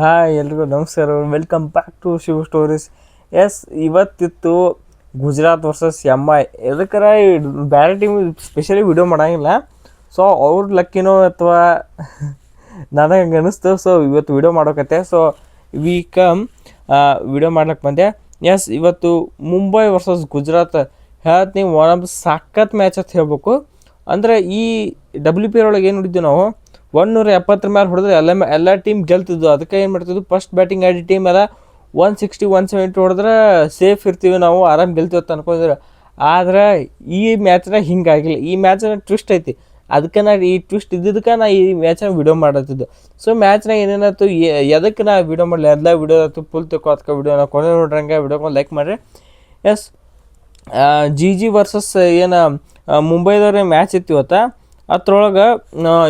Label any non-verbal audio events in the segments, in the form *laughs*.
Hi ಎಲ್ರಿಗೂ ನಮಸ್ಕಾರ. Welcome back to Shiva stories yes ಇವತ್ತಿತ್ತು Gujarat versus M I ಎದಕ್ಕರ ಬೇರೆ ಟೀಮ್ ಸ್ಪೆಷಲಿ ವಿಡಿಯೋ ಮಾಡೋಂಗಿಲ್ಲ. ಸೊ ಅವ್ರ ಲಕ್ಕಿನೋ ಅಥವಾ *laughs* ನನಗೆ ಹಂಗೆ ಅನ್ನಿಸ್ತು ಸೊ ಇವತ್ತು ವಿಡಿಯೋ ಮಾಡೋಕತ್ತೆ. ಸೊ ವಿ ಕಮ್ ವಿಡಿಯೋ ಮಾಡ್ಲಿಕ್ಕೆ ಬಂದೆ. ಎಸ್ ಇವತ್ತು ಮುಂಬೈ ವರ್ಸಸ್ ಗುಜರಾತ್. ಹೇಳ್ತೀನಿ ಒನ್ ಆಫ್ ಸಖತ್ ಮ್ಯಾಚ್ ಅಂತ ಹೇಳ್ಬೇಕು. ಅಂದರೆ ಈ ಡಬ್ಲ್ಯೂ ಪಿ ಒಳಗೆ ಏನು ನೋಡಿದ್ವಿ ನಾವು? ಒಂದೂರ ಎಪ್ಪತ್ತರ ಮೇಲೆ ಹೊಡೆದ್ರೆ ಎಲ್ಲ ಎಲ್ಲ ಟೀಮ್ ಗೆಲ್ತಿದ್ವು. ಅದಕ್ಕೆ ಏನು ಮಾಡ್ತಿದ್ವು? ಫಸ್ಟ್ ಬ್ಯಾಟಿಂಗ್ ಆಡಿ ಟೀಮ್ ಎಲ್ಲ ಒನ್ ಸಿಕ್ಸ್ಟಿ ಒನ್ ಸೆವೆಂಟಿ ಹೊಡೆದ್ರೆ ಸೇಫ್ ಇರ್ತೀವಿ ನಾವು, ಆರಾಮ್ ಗೆಲ್ತೀವಿ ಅಂತ ಅನ್ಕೊಂಡಿದ್ರೆ. ಆದ್ರೆ ಈ ಮ್ಯಾಚ್ನಾಗ ಹಿಂಗಾಗಿಲ್ಲ ಈ ಮ್ಯಾಚ್ನ ಟ್ವಿಸ್ಟ್ ಐತಿ. ಅದಕ್ಕೆ ನಾ ಈ ಟ್ವಿಸ್ಟ್ ಇದ್ದಿದ್ದಕ್ಕೆ ನಾ ಈ ಮ್ಯಾಚ್ನ ವಿಡಿಯೋ ಮಾಡತ್ತಿದ್ದು ಸೊ ಮ್ಯಾಚ್ನಾಗ ಏನೇನಾಯ್ತು? ಎದಕ್ಕೆ ನಾ ವಿಡಿಯೋ ಮಾಡಲಿ? ಎಲ್ಲ ವಿಡಿಯೋ ಆಯ್ತು. ಫುಲ್ ತಿಕ್ಕೋ ಅದಕ್ಕೆ ವಿಡಿಯೋನ ಕೊನೆ ನೋಡ್ರಂಗೆ ವಿಡಿಯೋ ಲೈಕ್ ಮಾಡಿರಿ. ಎಸ್ ಜಿ ಜಿ ವರ್ಸಸ್ ಏನು ಮುಂಬೈದವ್ರ ಮ್ಯಾಚ್ ಇತ್ತು ಇವತ್ತು. ಅದ್ರೊಳಗೆ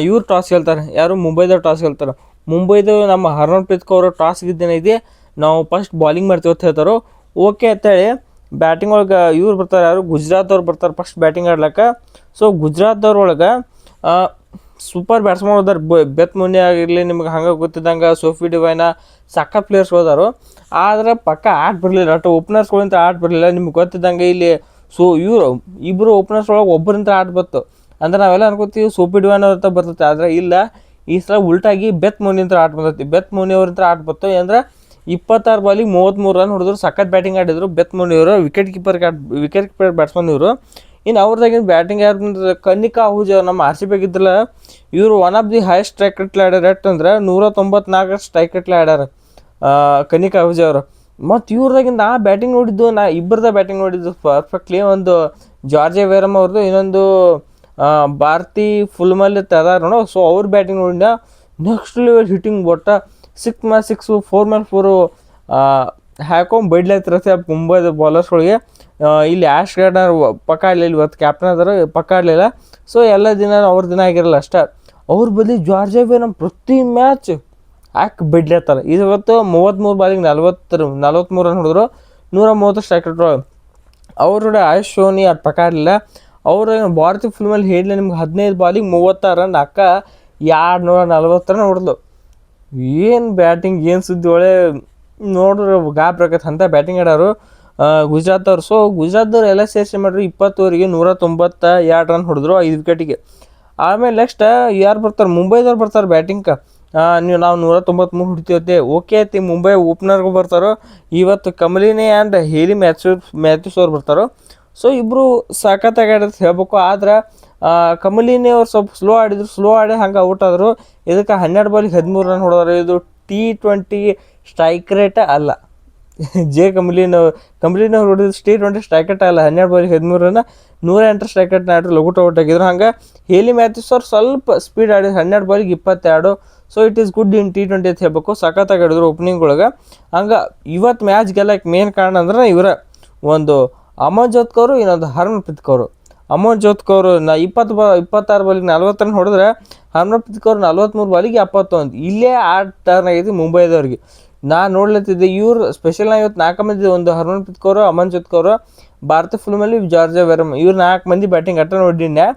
ಇವ್ರು ಟಾಸ್ ಗೆಲ್ತಾರೆ ಯಾರು? ಮುಂಬೈದವ್ರು ಟಾಸ್ ಗೆಲ್ತಾರೆ ಮುಂಬೈದು ನಮ್ಮ ಹರ್ಮನ್ಪ್ರೀತ್ ಕೌರ್ ಟಾಸ್ ಇದೆ. ನಾವು ಫಸ್ಟ್ ಬಾಲಿಂಗ್ ಮಾಡ್ತೀವಿ ಅಂತ ಹೇಳ್ತಾರೋ? ಓಕೆ ಅಂತೇಳಿ ಬ್ಯಾಟಿಂಗ್ ಒಳಗೆ ಇವ್ರು ಬರ್ತಾರೆ ಯಾರು? ಗುಜರಾತ್ ಅವ್ರು ಬರ್ತಾರೆ ಫಸ್ಟ್ ಬ್ಯಾಟಿಂಗ್ ಆಡ್ಲಕ್ಕ. ಸೊ ಗುಜರಾತ್ದವ್ರೊಳಗೆ ಸೂಪರ್ ಬ್ಯಾಟ್ಸ್ಮನ್ ಹೋದಾರೆ ಬೆತ್ ಮುನಿ ಆಗಿರಲಿ ನಿಮ್ಗೆ ಹಂಗೆ ಗೊತ್ತಿದ್ದಂಗೆ ಸೋಫಿ ಡಿವೈನ ಸಕ್ಕ ಪ್ಲೇಯರ್ಸ್ ಹೋದಾರು ಆದರೆ ಪಕ್ಕ ಆಟ ಬರಲಿಲ್ಲ. ಒಟ್ಟು ಓಪನರ್ಸ್ಗಳಿಂದ ಆಟ ಬರಲಿಲ್ಲ. ನಿಮ್ಗೆ ಗೊತ್ತಿದ್ದಂಗೆ ಇಲ್ಲಿ ಸೊ ಇವರು ಇಬ್ಬರು ಓಪನರ್ಸ್ ಒಳಗೆ ಒಬ್ಬರಿಂದ ಆಟ ಬಂತು ಅಂದ್ರೆ ನಾವೆಲ್ಲ ಅನ್ಕೋತೀವಿ ಸೋಫಿ ಡಿವೈನ್ ಅವ್ರ ಬರ್ತೈತಿ. ಆದರೆ ಇಲ್ಲ, ಈ ಸಲ ಉಲ್ಟಾಗಿ ಬೆತ್ ಅಂತ ಆಟ ಬಂದೈತಿ. ಬೆತ್ ಮೋನಿ ಅವ್ರ ಆಟ ಬಂತು ಅಂದ್ರೆ ಇಪ್ಪತ್ತಾರು ಬಾಲಿಗೆ ಮೂವತ್ತ್ಮೂರು ರನ್ ಹೊಡೆದ್ರು, ಸಖತ್ ಬ್ಯಾಟಿಂಗ್ ಆಡಿದ್ರು ಬೆತ್ ಮೋನಿ ಅವರು wicket keeper wicket keeper batsman ಇವರು. ಇನ್ನು ಅವ್ರದಾಗಿನ ಬ್ಯಾಟಿಂಗ್ ಯಾರು ಬಂದ್ರೆ ಕನ್ನಿಕಾ ಆಹುಜ ನಮ್ಮ ಆರ್ ಸಿ ಇದ್ರಲ್ಲ ಇವರು one of the highest strike ರೇಟ್ಲಿ ಆಡ್ಯಾರ. ಅಂದ್ರೆ ನೂರ ತೊಂಬತ್ನಾಲ್ಕು ಸ್ಟ್ರೈಕ್ ರೇಟ್ಲ ಆಡ್ಯಾರ ಕನ್ನಿಕಾ ಅಹುಜ ಅವರು. ಮತ್ತು ಇವ್ರದಾಗಿಂದ ನಾ ಬ್ಯಾಟಿಂಗ್ ನೋಡಿದ್ದು, ನಾ ಇಬ್ಬರದ ಬ್ಯಾಟಿಂಗ್ ನೋಡಿದ್ದು ಪರ್ಫೆಕ್ಟ್ಲಿ ಒಂದು ಜಾರ್ಜೆ ವೇರಮ್ ಅವ್ರದ್ದು ಇನ್ನೊಂದು ಆ, ಫುಲ್ ಮಲ್ಲಿ ಅದಾರ ನೋಡೋ. ಸೊ ಅವ್ರ ಬ್ಯಾಟಿಂಗ್ ನೋಡಿದ ನೆಕ್ಸ್ಟ್ ಲೆವೆಲ್ ಹಿಟ್ಟಿಂಗ್ ಬೊಟ್ಟ ಸಿಕ್ಸ್ ಮ್ಯಾಲ್ ಸಿಕ್ಸು ಫೋರ್ ಮ್ಯಾಲ್ ಫೋರು ಹಾಕೊಂಡ್ ಬೈಡ್ಲೈತಿರತ್ತೆ ಮುಂಬೈದ ಬಾಲರ್ಸ್ಗಳಿಗೆ ಇಲ್ಲಿ ಆ್ಯಶ್ ಗಾರ್ಡ್ನರ್ ಪಕ್ಕ ಆಡಲಿಲ್ಲ ಇವತ್ತು ಕ್ಯಾಪ್ಟನ್ ಅದಾರ ಪಕ್ಕ ಆಡಲಿಲ್ಲ ಸೊ ಎಲ್ಲ ದಿನ ಅವ್ರ ದಿನ ಆಗಿರಲ್ಲ ಅಷ್ಟೇ. ಅವ್ರ ಬದಲಿ ಜಾರ್ಜೆ ನಮ್ಮ ಪ್ರತಿ ಮ್ಯಾಚ್ ಹಾಕಿ ಬಿಡ್ಲತ್ತಾರ ಇವತ್ತು ಮೂವತ್ತ್ಮೂರು ಬಾಲಿಗೆ ನಲ್ವತ್ತರ ನಲ್ವತ್ತ್ಮೂರು ರನ್ ಹೊಡೆದ್ರು ನೂರ ಮೂವತ್ತು ಸ್ಟ್ರೈಕ್ ಅವ್ರ ಆಯುಷ್ ಶೋನಿ ಅದು ಪಕ್ಕ ಆಡಲಿಲ್ಲ ಅವ್ರ ಭಾರತಿ ಫಿಲ್ಮಲ್ಲಿ ಹೇಳಿ ನಿಮ್ಗೆ ಹದಿನೈದು ಬಾಲಿಗೆ ಮೂವತ್ತಾರು ರನ್ ಅಕ್ಕ ಎರಡು ನೂರ ನಲ್ವತ್ತು ರನ್ ಹೊಡೆದ್ಲು. ಏನು ಬ್ಯಾಟಿಂಗ್ ಏನು ಸುದ್ದಿ ಒಳ್ಳೆ ನೋಡ್ರಿ ಗಾಬ್ರಾಕತ್ ಅಂತ ಬ್ಯಾಟಿಂಗ್ ಆಡೋರು. ಗುಜರಾತವ್ರು ಸೊ ಗುಜರಾತ್ದವ್ರು ಎಲ್ಲ ಸೇರಿಸಿ ಮಾಡ್ರಿ ಇಪ್ಪತ್ತುವರೆಗೆ ನೂರ ತೊಂಬತ್ತ ಎರಡು ರನ್ ಹೊಡೆದ್ರು ಐದು ವಿಕೆಟಿಗೆ ಆಮೇಲೆ ನೆಕ್ಸ್ಟ್ ಯಾರು ಬರ್ತಾರೆ? ಮುಂಬೈದವ್ರು ಬರ್ತಾರೆ ಬ್ಯಾಟಿಂಗ್ಕ ನೀವು ನಾವು ನೂರ ತೊಂಬತ್ತ್ಮೂರು ಹೊಡಿತೀವತ್ತೆ. ಓಕೆ ಐತಿ ಮುಂಬೈ ಓಪನರ್ಗೂ ಬರ್ತಾರೋ. ಇವತ್ತು ಕಮಲಿನೇ ಆ್ಯಂಡ್ ಹೇಲಿ ಮ್ಯಾಥ್ಯೂ, ಮ್ಯಾಥ್ಯೂಸ್ ಅವ್ರು ಬರ್ತಾರೋ. ಸೊ ಇಬ್ಬರು ಸಖತ್ತಾಗಿ ಆಡಿದ್ರು ಹೇಳ್ಬೇಕು. ಆದ್ರೆ ಕಮಲಿನಿ ಅವ್ರು ಸ್ವಲ್ಪ ಸ್ಲೋ ಆಡಿದ್ರು. ಸ್ಲೋ ಆಡಿ ಹಂಗೆ ಔಟ್ ಆದರು. ಇದಕ್ಕೆ ಹನ್ನೆರಡು ಬಾಲಿಗೆ ಹದಿಮೂರು ರನ್ ಹೊಡೆದ್ರು. ಇದು ಟಿ ಟ್ವೆಂಟಿ ಸ್ಟ್ರೈಕ್ ರೇಟ ಅಲ್ಲ. *laughs* ಜೆ ಕಂಬ್ಲಿನ ಕಂಬ್ಲಿನ ಹೊಡೆದ ಟಿ ಟ್ವೆಂಟಿ ಸ್ಟ್ರೈಕ್ ಅಲ್ಲ. ಹನ್ನೆರಡು ಬಾಲಿಗೆ ಹದಿಮೂರು ರನ್ ನೂರ ಎಂಟು ಸ್ಟ್ರೈಕ್ ರೇಟ್ ಆಡಿದ್ರು ಲಘು ಔಟ್ ಆಗಿದ್ರು. ಹಂಗೆ ಹೇಲಿ ಮ್ಯಾಥ್ಯೂಸ್ ಅವ್ರು ಸ್ವಲ್ಪ ಸ್ಪೀಡ್ ಆಡಿದ್ರು. ಹನ್ನೆರಡು ಬಾಲಿಗೆ ಇಪ್ಪತ್ತೆರಡು. So it is good in T twenty ಅಂತ ಹೇಳ್ಬೇಕು. ಸಖತ್ತಾಗಿ ಆಡಿದ್ರು ಓಪನಿಂಗ್ ಒಳಗೆ. ಹಂಗೆ ಇವತ್ತು ಮ್ಯಾಚ್ ಗೆಲ್ಲಕ್ಕೆ ಮೇನ್ ಕಾರಣ ಅಂದ್ರೆ ಇವರ ಒಂದು ಅಮನ್ ಜೋತ್ಕವರು ಇನ್ನೊಂದು ಹರ್ಮನ್ಪ್ರೀತ್ ಕೌರು. ಅಮನ್ ಜೋತ್ಕವರು ನಾ ಇಪ್ಪತ್ತು ಬ, ಇಪ್ಪತ್ತಾರು ಬಾಲಿಗೆ ನಲ್ವತ್ತು ಹೊಡೆದ್ರೆ ಹರ್ಮನ್ಪ್ರೀತ್ ಕೌರ್ ನಲ್ವತ್ತ್ಮೂರು ಬಾಲಿಗೆ ಎಪ್ಪತ್ತೊಂದು. ಇಲ್ಲೇ ಆ ಟರ್ನ್ ಆಗೈತಿ ಮುಂಬೈದವ್ರಿಗೆ. ನಾ ನೋಡ್ಲತ್ತಿದ್ದೆ, ಇವ್ರು ಸ್ಪೆಷಲ್ ಇವತ್ತು ನಾಲ್ಕು ಮಂದಿ ಒಂದು ಹರ್ಮನ್ಪ್ರೀತ್ ಕೌರು ಅಮನ್ ಜೋತ್ಕವರು ಭಾರತ ಫಿಲ್ಮಲ್ಲಿ ಜಾರ್ಜ ವೆರಮ್. ಇವ್ರು ನಾಲ್ಕು ಮಂದಿ ಬ್ಯಾಟಿಂಗ್ ಅಟ್ಟ ನೋಡಿನ್ಯಾ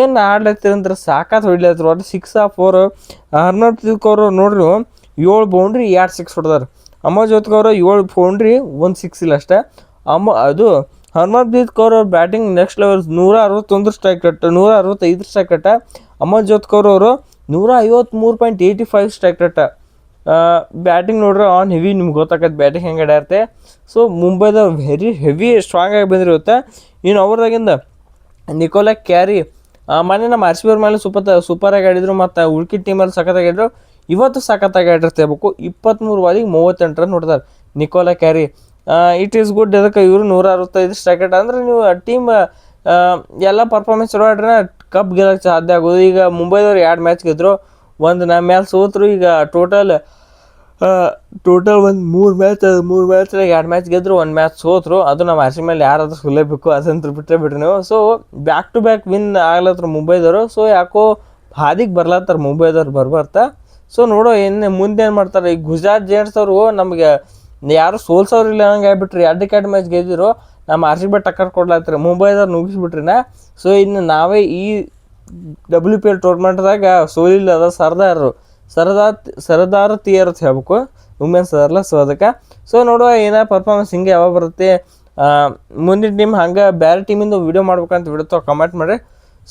ಏನು ಆಡ್ಲತ್ತಿರಂದ್ರೆ ಸಾಕಾತ್ ಹೊಡಿಲತ್ತರು ಒಟ್ಟು ಸಿಕ್ಸ್ ಆ ಫೋರ್ ಹರ್ಮನ್ಪ್ರೀತ್ ಕೌರ್ ನೋಡ್ರಿ, ಏಳು ಬೌಂಡ್ರಿ ಎರಡು ಸಿಕ್ಸ್ ಹೊಡೆದಾರ. ಜೋತ್ ಕೌರು ಏಳು ಬೌಂಡ್ರಿ ಒಂದು ಸಿಕ್ಸ್ ಇಲ್ಲ ಅಷ್ಟೇ. ಅಮ್ಮ, ಅದು ಹರ್ಮನ್ಪ್ರೀತ್ ಕೌರ್ ಅವ್ರ ಬ್ಯಾಟಿಂಗ್ ನೆಕ್ಸ್ಟ್ ಲೆವೆಲ್ ನೂರ ಅರವತ್ತೊಂದು ಸ್ಟ್ರೈಕ್ ರೇಟ್ ನೂರ ಅರವತ್ತೈದು ಸ್ಟ್ರೈಕ್ ರೇಟ ಅಮನ್ ಜೋತ್ಕೌರ್ ಅವರು ನೂರ ಐವತ್ತ್ಮೂರು point eighty five strike rate batting ನೋಡ್ರೆ ಆನ್ ಹೆವಿ ನಿಮ್ಗೆ ಗೊತ್ತಾಗತ್ತೆ ಬ್ಯಾಟಿಂಗ್ ಹೆಂಗೆ ಆಡ್ಯಾರ್ತೆ ಸೊ ಮುಂಬೈದ ವೆರಿ ಹೆವಿ ಸ್ಟ್ರಾಂಗ್ ಆಗಿ ಬಂದಿರುತ್ತೆ. ಇನ್ನು ಅವ್ರದಾಗಿಂದ ನಿಕೋಲಾ ಕ್ಯಾರಿ ಮೊನ್ನೆ ನಮ್ಮ ಆರ್ ಬಿ ಮೇಲೆ ಸೂಪರ್ ಸೂಪರಾಗಿ ಆಡಿದ್ರು ಮತ್ತು ಉಳ್ಕಿ ಟೀಮಲ್ಲಿ ಸಖತ್ತಾಗಿ ಆಡಿದ್ರು. ಇವತ್ತು ಸಖತ್ತಾಗಿ ಆಡಿರ್ತಿರ್ಬೇಕು ಇಪ್ಪತ್ತ್ಮೂರು ಬಾಲಿಗೆ ಮೂವತ್ತೆಂಟು run Nicola Carey it is good ಅದಕ್ಕೆ ಇವರು ನೂರ ಅರವತ್ತೈದು ಸ್ಟ್ರೈಕೆಟ್ ಅಂದ್ರೆ ನೀವು ಟೀಮ್ ಎಲ್ಲ ಪರ್ಫಾರ್ಮೆನ್ಸ್ ಚಲೋ ಆಡ್ರೆ ಕಪ್ ಗೆಲ್ಲಕ್ಕೆ ಸಾಧ್ಯ ಆಗೋದು. ಈಗ ಮುಂಬೈದವ್ರು ಎರಡು ಮ್ಯಾಚ್ ಗೆದ್ರು. ಒಂದು ನಮ್ಮ ಮ್ಯಾಲ್ ಸೋತರು. ಈಗ ಟೋಟಲ್ ಟೋಟಲ್ ಒಂದು ಮೂರು ಮ್ಯಾಚ್ ಮೂರು ಮ್ಯಾಚ್ನಾಗ ಎರಡು ಮ್ಯಾಚ್ ಗೆದ್ರು, ಒಂದು ಮ್ಯಾಚ್ ಸೋತರು. ಅದು ನಮ್ಮ ಆರ್ಸಿ ಮೇಲೆ ಯಾರಾದ್ರೂ ಸುಲೇಬೇಕು ಅದಂತ ಬಿಟ್ಟರೆ ಬಿಡ್ರಿ ನೀವು. So back to back win ಆಗ್ಲತ್ರ ಮುಂಬೈದವರು. ಸೊ ಯಾಕೋ ಹಾದಿಗೆ ಬರ್ಲತ್ತಾರ ಮುಂಬೈದವ್ರು ಬರ್ಬರ್ತಾ. ಸೊ ನೋಡೋ ಏನು ಮುಂದೆ ಏನು ಮಾಡ್ತಾರೆ? ಈ ಗುಜರಾತ್ ಜೇಂಟ್ಸ್ ಅವರು ನಮಗೆ ಯಾರು ಸೋಲ್ಸೋರಿಲ್ಲ ಹಂಗೆ ಆಗ್ಬಿಟ್ರಿ. ಎರಡು ಕ್ಯಾಟ್ ಮ್ಯಾಚ್ ಗೆದ್ದಿರು ನಮ್ಮ ಆರ್ ಸಿ ಬಿ ಟಕ್ಕರ್ ಕೊಡ್ಲಾತ್ರಿ ಮುಂಬೈದವ್ರು ನುಗ್ಗಿಸ್ಬಿಟ್ರಿನ ಸೊ ಇನ್ನು ನಾವೇ ಈ ಡಬ್ಲ್ಯೂ ಪಿ ಎಲ್ ಟೂರ್ನಮೆಂಟ್ದಾಗ ಸೋಲಿಲ್ಲ ಅದ ಸರ್ದಾರರು. ಸರದಾರ್ ತೀಯರ್ ಅಂತ ಹೇಳ್ಬೇಕು. ವುಮೆನ್ಸ್ ಅದಲ್ಲ ಸೊ ಅದಕ್ಕೆ. ಸೊ ನೋಡುವ ಏನೋ ಪರ್ಫಾರ್ಮೆನ್ಸ್ ಹಿಂಗೆ ಯಾವಾಗ ಬರುತ್ತೆ. ಮುಂದಿನ ಟೀಮ್ ಹಂಗೆ ಬೇರೆ ಟೀಮಿಂದ ವಿಡಿಯೋ ಮಾಡ್ಬೇಕಂತ ವಿಡಿಯೋ ಕಮೆಂಟ್ ಮಾಡಿ.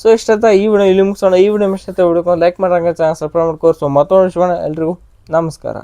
ಸೊ ಇಷ್ಟತ್ತ ಈ ವಿಡಿಯೋ ಇಲ್ಲಿ ಮುಗಿಸೋಣ. ಈ ವಿಡಿಯೋ ಇಷ್ಟ ವಿಡಿಯೋಕೊಂಡು ಲೈಕ್ ಮಾಡ್ರಂಗೆ ಚಾನಲ್ ಸಬ್ಸ್ಕ್ರೈಬ್ ಮಾಡ್ಕೋ ಸೊ ಮತ್ತೊಂದು ಎಲ್ರಿಗೂ ನಮಸ್ಕಾರ.